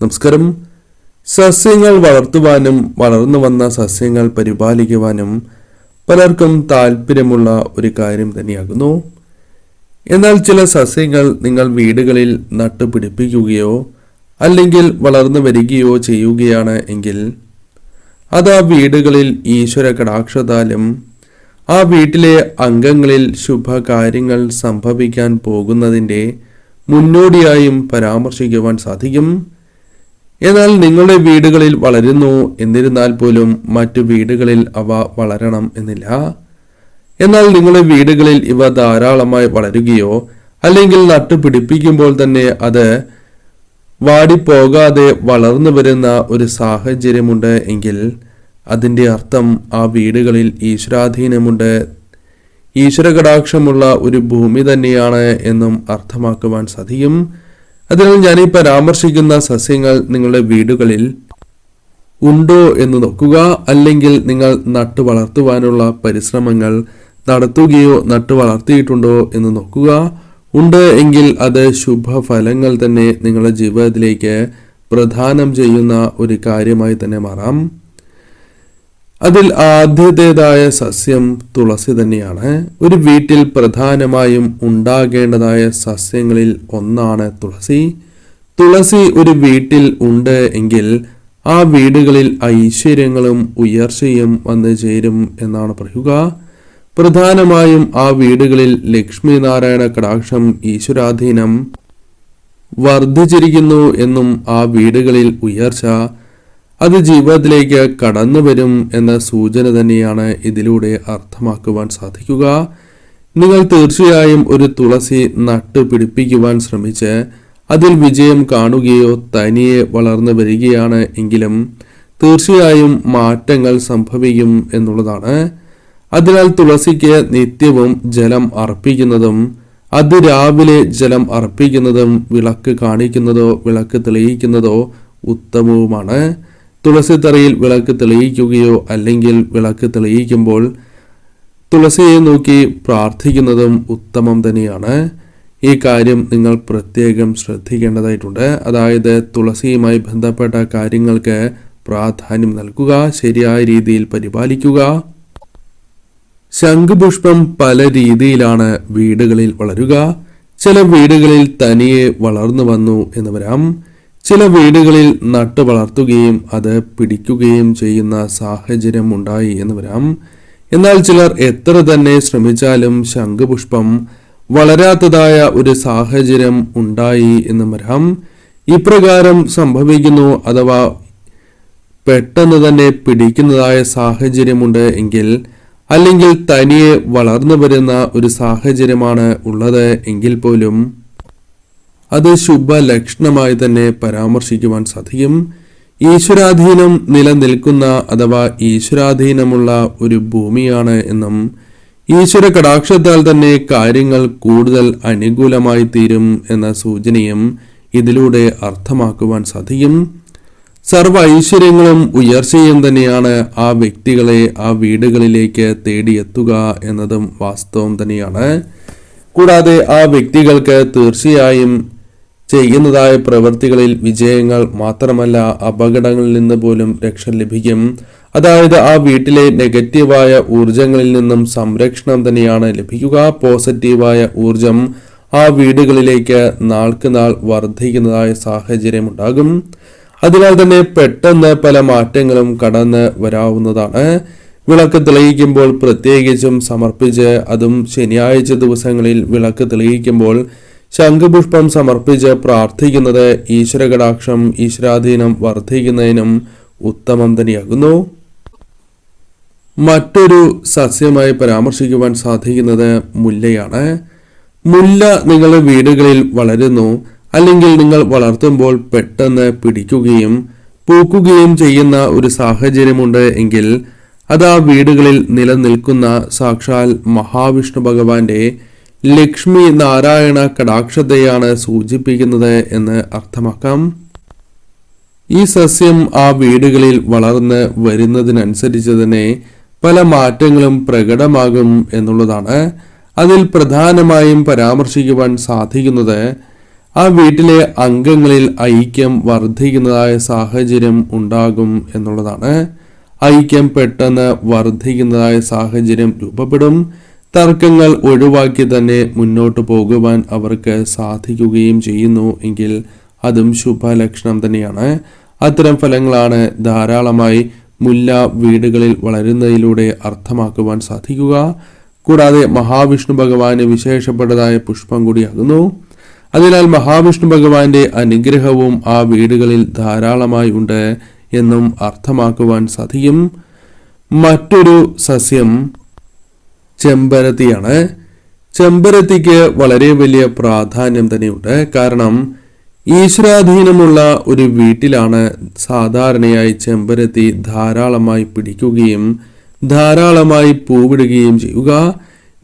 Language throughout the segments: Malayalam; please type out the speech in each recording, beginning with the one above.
നമസ്കാരം. സസ്യങ്ങൾ വളർത്തുവാനും വളർന്നു വന്ന സസ്യങ്ങൾ പരിപാലിക്കുവാനും പലർക്കും താല്പര്യമുള്ള ഒരു കാര്യം തന്നെയാകുന്നു. എന്നാൽ ചില സസ്യങ്ങൾ നിങ്ങൾ വീടുകളിൽ നട്ടുപിടിപ്പിക്കുകയോ അല്ലെങ്കിൽ വളർന്നു വരികയോ ചെയ്യുകയാണ് എങ്കിൽ അത് ആ വീടുകളിൽ ഈശ്വര കടാക്ഷതാലും ആ വീട്ടിലെ അംഗങ്ങളിൽ ശുഭകാര്യങ്ങൾ സംഭവിക്കാൻ പോകുന്നതിന്റെ മുന്നോടിയായും പരാമർശിക്കുവാൻ സാധിക്കും. എന്നാൽ നിങ്ങളുടെ വീടുകളിൽ വളരുന്നു. എന്നിരുന്നാൽ പോലും മറ്റു വീടുകളിൽ അവ വളരണം എന്നില്ല. എന്നാൽ നിങ്ങളുടെ വീടുകളിൽ ഇവ ധാരാളമായി വളരുകയോ അല്ലെങ്കിൽ നട്ടുപിടിപ്പിക്കുമ്പോൾ തന്നെ അത് വാടിപ്പോകാതെ വളർന്നു വരുന്ന ഒരു സാഹചര്യമുണ്ട് എങ്കിൽ അതിന്റെ അർത്ഥം ആ വീടുകളിൽ ഈശ്വരാധീനമുണ്ട്. ഈശ്വര കടാക്ഷമുള്ള ഒരു ഭൂമി തന്നെയാണ് എന്നും അർത്ഥമാക്കുവാൻ സാധിക്കും. അതിനാൽ ഞാൻ ഈ പരാമർശിക്കുന്ന സസ്യങ്ങൾ നിങ്ങളുടെ വീടുകളിൽ ഉണ്ടോ എന്ന് നോക്കുക അല്ലെങ്കിൽ നിങ്ങൾ നട്ടു വളർത്തുവാനുള്ള പരിശ്രമങ്ങൾ നടത്തുകയോ നട്ടു വളർത്തിയിട്ടുണ്ടോ എന്ന് നോക്കുക. ഉണ്ട് എങ്കിൽ അത് ശുഭഫലങ്ങൾ തന്നെ നിങ്ങളുടെ ജീവിതത്തിലേക്ക് പ്രധാനം ചെയ്യുന്ന ഒരു കാര്യമായി തന്നെ മാറാം. അതിൽ ആദ്യത്തേതായ സസ്യം തുളസി തന്നെയാണ്. ഒരു വീട്ടിൽ പ്രധാനമായും ഉണ്ടാകേണ്ടതായ സസ്യങ്ങളിൽ ഒന്നാണ് തുളസി. തുളസി ഒരു വീട്ടിൽ ഉണ്ട് എങ്കിൽ ആ വീടുകളിൽ ഐശ്വര്യങ്ങളും ഉയർച്ചയും വന്നു ചേരും എന്നാണ് പറയുക. പ്രധാനമായും ആ വീടുകളിൽ ലക്ഷ്മി നാരായണ കടാക്ഷം ഈശ്വരാധീനം വർദ്ധിച്ചിരിക്കുന്നു എന്നും ആ വീടുകളിൽ ഉയർച്ച അത് ജീവിതത്തിലേക്ക് കടന്നു വരും എന്ന സൂചന തന്നെയാണ് ഇതിലൂടെ അർത്ഥമാക്കുവാൻ സാധിക്കുക. നിങ്ങൾ തീർച്ചയായും ഒരു തുളസി നട്ടു പിടിപ്പിക്കുവാൻ ശ്രമിച്ച് അതിൽ വിജയം കാണുകയോ തനിയെ വളർന്നു വരികയാണ് എങ്കിലും തീർച്ചയായും മാറ്റങ്ങൾ സംഭവിക്കും എന്നുള്ളതാണ്. അതിനാൽ തുളസിക്ക് നിത്യവും ജലം അർപ്പിക്കുന്നതും അത് രാവിലെ ജലം അർപ്പിക്കുന്നതും വിളക്ക് കാണിക്കുന്നതോ വിളക്ക് തെളിയിക്കുന്നതോ ഉത്തമവുമാണ്. തുളസിത്തറയിൽ വിളക്ക് തെളിയിക്കുകയോ അല്ലെങ്കിൽ വിളക്ക് തെളിയിക്കുമ്പോൾ തുളസിയെ നോക്കി പ്രാർത്ഥിക്കുന്നതും ഉത്തമം തന്നെയാണ്. ഈ കാര്യം നിങ്ങൾ പ്രത്യേകം ശ്രദ്ധിക്കേണ്ടതായിട്ടുണ്ട്. അതായത് തുളസിയുമായി ബന്ധപ്പെട്ട കാര്യങ്ങൾക്ക് പ്രാധാന്യം നൽകുക ശരിയായ രീതിയിൽ പരിപാലിക്കുക. ശംഖുപുഷ്പം പല രീതിയിലാണ് വീടുകളിൽ വളരുക. ചില വീടുകളിൽ തനിയെ വളർന്നു വന്നു എന്ന് വരാം. ചില വീടുകളിൽ നട്ട് വളർത്തുകയും അത് പിടിക്കുകയും ചെയ്യുന്ന സാഹചര്യം ഉണ്ടായി എന്ന് വരാം. എന്നാൽ ചിലർ എത്ര തന്നെ ശ്രമിച്ചാലും ശംഖുപുഷ്പം വളരാത്തതായ ഒരു സാഹചര്യം ഉണ്ടായി എന്ന് വരാം. ഇപ്രകാരം സംഭവിക്കുന്നു അഥവാ പെട്ടെന്ന് തന്നെ പിടിക്കുന്നതായ സാഹചര്യമുണ്ട് എങ്കിൽ അല്ലെങ്കിൽ തനിയെ വളർന്നു വരുന്ന ഒരു സാഹചര്യമാണ് ഉള്ളത് എങ്കിൽ പോലും അത് ശുഭലക്ഷണമായി തന്നെ പരാമർശിക്കുവാൻ സാധിക്കും. ഈശ്വരാധീനം നിലനിൽക്കുന്ന അഥവാ ഈശ്വരാധീനമുള്ള ഒരു ഭൂമിയാണ് എന്നും ഈശ്വര കടാക്ഷത്താൽ തന്നെ കാര്യങ്ങൾ കൂടുതൽ അനുകൂലമായി തീരും എന്ന സൂചനയും ഇതിലൂടെ അർത്ഥമാക്കുവാൻ സാധിക്കും. സർവ ഐശ്വര്യങ്ങളും ഉയർച്ചയും തന്നെയാണ് ആ വ്യക്തികളെ ആ വീടുകളിലേക്ക് തേടിയെത്തുക എന്നതും വാസ്തവം തന്നെയാണ്. കൂടാതെ ആ വ്യക്തികൾക്ക് തീർച്ചയായും ചെയ്യുന്നതായ പ്രവൃത്തികളിൽ വിജയങ്ങൾ മാത്രമല്ല അപകടങ്ങളിൽ നിന്ന് പോലും രക്ഷ ലഭിക്കും. അതായത് ആ വീട്ടിലെ നെഗറ്റീവായ ഊർജങ്ങളിൽ നിന്നും സംരക്ഷണം തന്നെയാണ് ലഭിക്കുക. പോസിറ്റീവായ ഊർജം ആ വീടുകളിലേക്ക് നാൾക്ക് നാൾ വർദ്ധിക്കുന്നതായ സാഹചര്യം ഉണ്ടാകും അതിനാൽ തന്നെ പെട്ടെന്ന് പല മാറ്റങ്ങളും കടന്ന് വരാവുന്നതാണ്. വിളക്ക് തെളിയിക്കുമ്പോൾ പ്രത്യേകിച്ചും സമർപ്പിച്ച് അതും ശനിയാഴ്ച ദിവസങ്ങളിൽ വിളക്ക് തെളിയിക്കുമ്പോൾ ശംഖുപുഷ്പം സമർപ്പിച്ച് പ്രാർത്ഥിക്കുന്നത് ഈശ്വരകടാക്ഷം ഈശ്വരാധീനം വർദ്ധിക്കുന്നതിനും ഉത്തമം തന്നെയാകുന്നു മറ്റൊരു സസ്യമായി പരാമർശിക്കുവാൻ സാധിക്കുന്നത് മുല്ലയാണ്. മുല്ല നിങ്ങളുടെ വീടുകളിൽ വളരുന്നു അല്ലെങ്കിൽ നിങ്ങൾ വളർത്തുമ്പോൾ പെട്ടെന്ന് പിടിക്കുകയും പൂക്കുകയും ചെയ്യുന്ന ഒരു സാഹചര്യമുണ്ട് എങ്കിൽ അത് ആ വീടുകളിൽ നിലനിൽക്കുന്ന സാക്ഷാൽ മഹാവിഷ്ണു ഭഗവാന്റെ ലക്ഷ്മി നാരായണ കടാക്ഷതയാണ് സൂചിപ്പിക്കുന്നത് എന്ന് അർത്ഥമാക്കാം. ഈ സസ്യം ആ വീടുകളിൽ വളർന്ന് വരുന്നതിനനുസരിച്ച് തന്നെ പല മാറ്റങ്ങളും പ്രകടമാകും എന്നുള്ളതാണ്. അതിൽ പ്രധാനമായും പരാമർശിക്കുവാൻ സാധിക്കുന്നത് ആ വീട്ടിലെ അംഗങ്ങളിൽ ഐക്യം വർദ്ധിക്കുന്നതായ സാഹചര്യം ഉണ്ടാകും എന്നുള്ളതാണ്. ഐക്യം പെട്ടെന്ന് വർദ്ധിക്കുന്നതായ സാഹചര്യം രൂപപ്പെടും. തർക്കങ്ങൾ ഒഴിവാക്കി തന്നെ മുന്നോട്ട് പോകുവാൻ അവർക്ക് സാധിക്കുകയും ചെയ്യുന്നു. എങ്കിൽ അതും ശുഭലക്ഷണം തന്നെയാണ്. അത്തരം ഫലങ്ങളാണ് ധാരാളമായി മുല്ല വീടുകളിൽ വളരുന്നതിലൂടെ അർത്ഥമാക്കുവാൻ സാധിക്കുക. കൂടാതെ മഹാവിഷ്ണു ഭഗവാന് വിശേഷപ്പെട്ടതായ പുഷ്പം കൂടിയാകുന്നു. അതിനാൽ മഹാവിഷ്ണു ഭഗവാന്റെ അനുഗ്രഹവും ആ വീടുകളിൽ ധാരാളമായി ഉണ്ട് എന്നും അർത്ഥമാക്കുവാൻ സാധിക്കും. മറ്റൊരു സസ്യം ചെമ്പരത്തിയാണ്. ചെമ്പരത്തിക്ക് വളരെ വലിയ പ്രാധാന്യം തന്നെയുണ്ട്. കാരണം ഈശ്വരാധീനമുള്ള ഒരു വീട്ടിലാണ് സാധാരണയായി ചെമ്പരത്തി ധാരാളമായി പിടിക്കുകയും ധാരാളമായി പൂവിടുകയും ചെയ്യുക.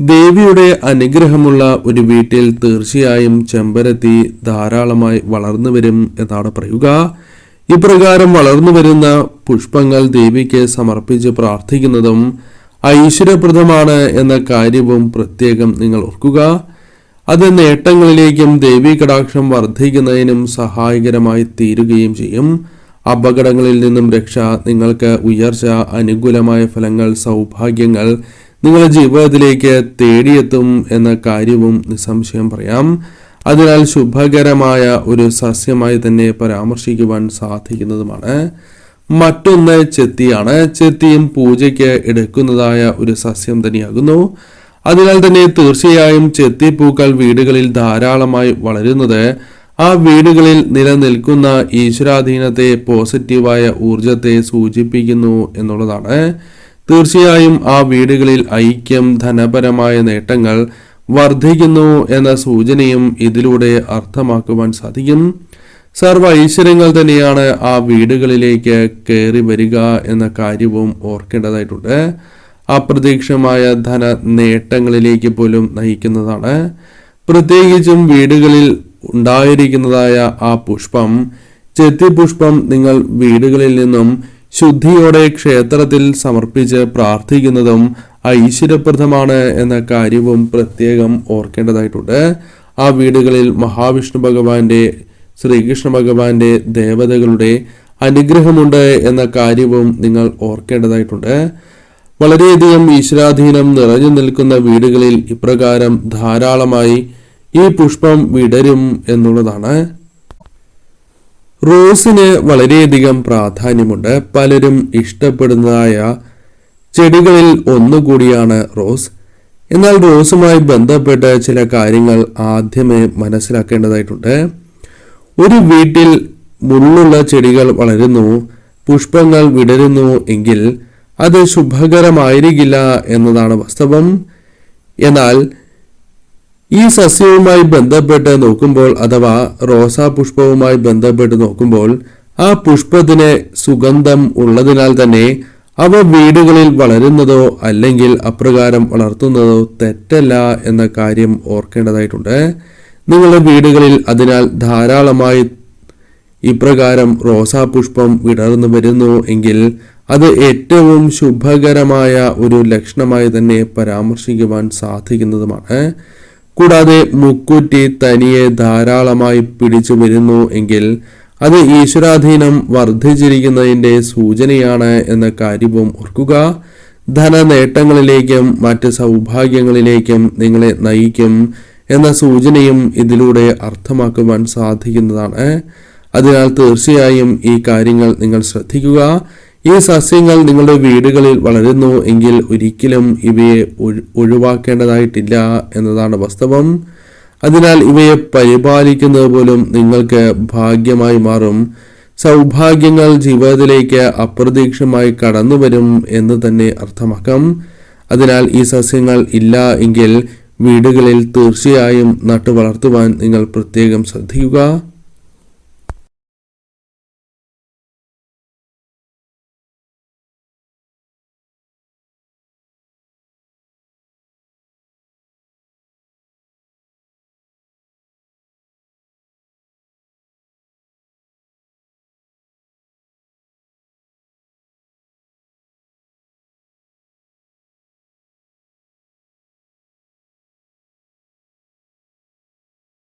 ദേവിയുടെ അനുഗ്രഹമുള്ള ഒരു വീട്ടിൽ തീർച്ചയായും ചെമ്പരത്തി ധാരാളമായി വളർന്നു വരും എന്നാണ് പറയുക. ഇപ്രകാരം വളർന്നു വരുന്ന പുഷ്പങ്ങൾ ദേവിക്ക് സമർപ്പിച്ച് പ്രാർത്ഥിക്കുന്നതും ഐശ്വര്യപ്രദമാണ് എന്ന കാര്യവും പ്രത്യേകം നിങ്ങൾ ഓർക്കുക. അത് നേട്ടങ്ങളിലേക്കും ദേവീ കടാക്ഷം വർദ്ധിക്കുന്നതിനും സഹായകരമായി തീരുകയും ചെയ്യും. അപകടങ്ങളിൽ നിന്നും രക്ഷ നിങ്ങൾക്ക് ഉയർച്ച അനുകൂലമായ ഫലങ്ങൾ സൗഭാഗ്യങ്ങൾ നിങ്ങളുടെ ജീവിതത്തിലേക്ക് തേടിയെത്തും എന്ന കാര്യവും നിസ്സംശയം പറയാം. അതിനാൽ ശുഭകരമായ ഒരു സസ്യമായി തന്നെ പരാമർശിക്കുവാൻ സാധിക്കുന്നതുമാണ്. മറ്റൊന്ന് ചെത്തിയാണ്. ചെത്തിയും പൂജയ്ക്ക് എടുക്കുന്നതായ ഒരു സസ്യം തന്നെയാകുന്നു. അതിനാൽ തന്നെ തീർച്ചയായും ചെത്തിപ്പൂക്കൾ വീടുകളിൽ ധാരാളമായി വളരുന്നത്. ആ വീടുകളിൽ നിലനിൽക്കുന്ന ഈശ്വരാധീനത്തെ പോസിറ്റീവായ ഊർജത്തെ സൂചിപ്പിക്കുന്നു എന്നുള്ളതാണ്. തീർച്ചയായും ആ വീടുകളിൽ ഐക്യം ധനപരമായ നേട്ടങ്ങൾ വർദ്ധിക്കുന്നു എന്ന സൂചനയും ഇതിലൂടെ അർത്ഥമാക്കുവാൻ സാധിക്കും. സർവ ഐശ്വര്യങ്ങൾ തന്നെയാണ് ആ വീടുകളിലേക്ക് കയറി വരിക എന്ന കാര്യവും ഓർക്കേണ്ടതായിട്ടുണ്ട്. അപ്രതീക്ഷമായ ധന നേട്ടങ്ങളിലേക്ക് പോലും നയിക്കുന്നതാണ്. പ്രത്യേകിച്ചും വീടുകളിൽ ഉണ്ടായിരിക്കുന്നതായ ആ പുഷ്പം ചെത്തിപ്പുഷ്പം നിങ്ങൾ വീടുകളിൽ നിന്നും ശുദ്ധിയോടെ ക്ഷേത്രത്തിൽ സമർപ്പിച്ച് പ്രാർത്ഥിക്കുന്നതും ഐശ്വര്യപ്രദമാണ് എന്ന കാര്യവും പ്രത്യേകം ഓർക്കേണ്ടതായിട്ടുണ്ട്. ആ വീടുകളിൽ മഹാവിഷ്ണു ഭഗവാന്റെ ശ്രീകൃഷ്ണ ഭഗവാന്റെ ദേവതകളുടെ അനുഗ്രഹമുണ്ട് എന്ന കാര്യവും നിങ്ങൾ ഓർക്കേണ്ടതായിട്ടുണ്ട്. വളരെയധികം ഈശ്വരാധീനം നിറഞ്ഞു നിൽക്കുന്ന വീടുകളിൽ ഇപ്രകാരം ധാരാളമായി ഈ പുഷ്പം വിടരും എന്നുള്ളതാണ്. റോസിന് വളരെയധികം പ്രാധാന്യമുണ്ട്. പലരും ഇഷ്ടപ്പെടുന്നതായ ചെടികളിൽ ഒന്നുകൂടിയാണ് റോസ്. എന്നാൽ റോസുമായി ബന്ധപ്പെട്ട ചില കാര്യങ്ങൾ ആദ്യമേ മനസ്സിലാക്കേണ്ടതായിട്ടുണ്ട്. ഒരു വീട്ടിൽ മുള്ളുള്ള ചെടികൾ വളരുന്നു പുഷ്പങ്ങൾ വിടരുന്നു എങ്കിൽ അത് ശുഭകരമായിരിക്കില്ല എന്നതാണ് വാസ്തവം. എന്നാൽ ഈ സസ്യവുമായി ബന്ധപ്പെട്ട് നോക്കുമ്പോൾ അഥവാ റോസാ പുഷ്പവുമായി ബന്ധപ്പെട്ട് നോക്കുമ്പോൾ ആ പുഷ്പത്തിന് സുഗന്ധം ഉള്ളതിനാൽ തന്നെ അവ വീടുകളിൽ വളരുന്നതോ അല്ലെങ്കിൽ അപ്രകാരം വളർത്തുന്നതോ തെറ്റല്ല എന്ന കാര്യം ഓർക്കേണ്ടതായിട്ടുണ്ട്. നിങ്ങളുടെ വീടുകളിൽ അതിനാൽ ധാരാളമായി ഇപ്രകാരം റോസാപുഷ്പം വിടർന്നു വരുന്നു എങ്കിൽ അത് ഏറ്റവും ശുഭകരമായ ഒരു ലക്ഷണമായി തന്നെ പരാമർശിക്കുവാൻ സാധിക്കുന്നതുമാണ്. കൂടാതെ മുക്കുറ്റി തനിയെ ധാരാളമായി പിടിച്ചു വരുന്നു എങ്കിൽ അത് ഈശ്വരാധീനം വർദ്ധിച്ചിരിക്കുന്നതിന്റെ സൂചനയാണ് എന്ന കാര്യവും ഓർക്കുക. ധന നേട്ടങ്ങളിലേക്കും മറ്റ് സൗഭാഗ്യങ്ങളിലേക്കും നിങ്ങളെ നയിക്കും. എന്ന സൂചനയും ഇതിലൂടെ അർത്ഥമാക്കുവാൻ സാധിക്കുന്നതാണ്. അതിനാൽ തീർച്ചയായും ഈ കാര്യങ്ങൾ നിങ്ങൾ ശ്രദ്ധിക്കുക. ഈ സസ്യങ്ങൾ നിങ്ങളുടെ വീടുകളിൽ വളരുന്നു എങ്കിൽ ഒരിക്കലും ഇവയെ ഒഴിവാക്കേണ്ടതായിട്ടില്ല എന്നതാണ് വാസ്തവം. അതിനാൽ ഇവയെ പരിപാലിക്കുന്നത് പോലും നിങ്ങൾക്ക് ഭാഗ്യമായി മാറും. സൗഭാഗ്യങ്ങൾ ജീവിതത്തിലേക്ക് അപ്രതീക്ഷമായി കടന്നു വരും എന്ന് തന്നെ അർത്ഥമാക്കാം. അതിനാൽ ഈ സസ്യങ്ങൾ ഇല്ല എങ്കിൽ വീടുകളിൽ തീർച്ചയായും നട്ടു വളർത്തുവാൻ നിങ്ങൾ പ്രത്യേകം ശ്രദ്ധിക്കുക.